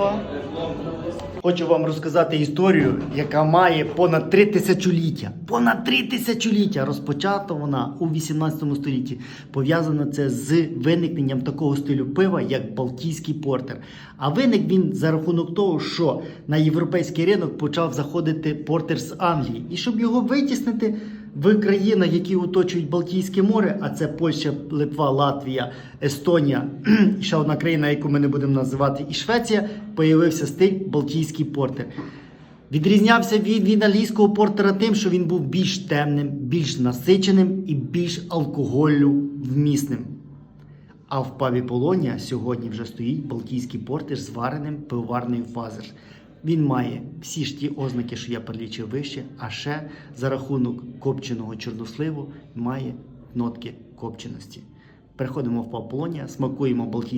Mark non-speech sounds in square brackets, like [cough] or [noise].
Опа. Хочу вам розказати історію, яка має понад три тисячоліття. Понад три тисячоліття. Розпочата вона у 18 столітті. Пов'язано це з виникненням такого стилю пива, як Балтійський портер. А виник він за рахунок того, що на європейський ринок почав заходити портер з Англії. І щоб його витіснити в країнах, які оточують Балтійське море, а це Польща, Литва, Латвія, Естонія, [clears throat] і ще одна країна, яку ми не будемо називати, і Швеція, появився стиль Балтійський портер. Відрізнявся від, англійського портера тим, що він був більш темним, більш насиченим і більш алкоголю вмісним. А в пабі Полонія сьогодні вже стоїть Балтійський портер з вареним пивоварною фазер. Він має всі ж ті ознаки, що я перелічив вище, а ще за рахунок копченого чорносливу має нотки копченості. Переходимо в Паполонія, смакуємо Балтійський